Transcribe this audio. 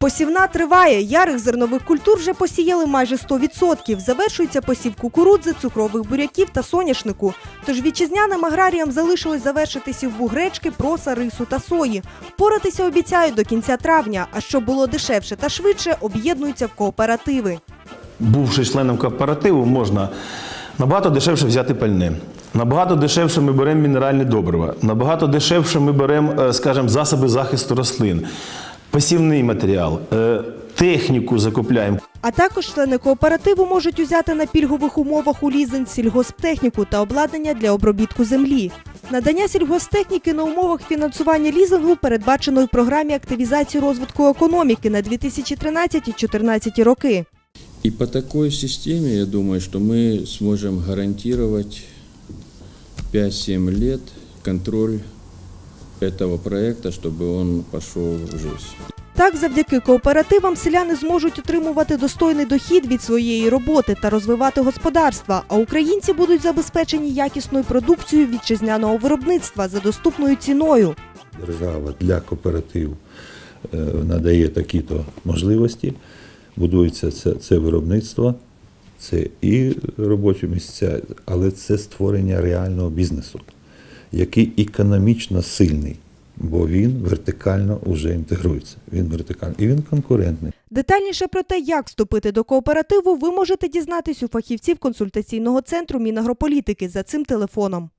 Посівна триває. Ярих зернових культур вже посіяли майже 100%. Завершується посів кукурудзи, цукрових буряків та соняшнику. Тож вітчизняним аграріям залишилось завершити сівбу гречки, проса, рису та сої. Впоратися обіцяють до кінця травня. А щоб було дешевше та швидше, об'єднуються в кооперативи. бувши членом кооперативу, можна набагато дешевше взяти пальне. Набагато дешевше ми беремо мінеральні добрива, набагато дешевше ми беремо, е, скажімо, засоби захисту рослин, посівний матеріал, е, техніку закупляємо. А також члени кооперативу можуть узяти на пільгових умовах у лізинг сільгосптехніку та обладнання для обробітку землі. Надання сільгосптехніки на умовах фінансування лізингу передбачено в програмі активізації розвитку економіки на 2013-2014 роки. И по такой системе, я думаю, что мы сможем гарантировать 5-7 лет контроль этого проекта, чтобы он пошел в жизнь. Так, завдяки кооперативам селяни зможуть отримувати достойний дохід від своєї роботи та розвивати господарства, а українці будуть забезпечені якісною продукцією вітчизняного виробництва за доступною ціною. Держава для кооперативів е, надає такі-то можливості, будується це, це виробництво, це і робочі місця, але це створення реального бізнесу, який економічно сильний, бо він вертикально вже інтегрується. Він вертикально і він конкурентний. Детальніше про те, як вступити до кооперативу, ви можете дізнатись у фахівців консультаційного центру Мінагрополітики за цим телефоном.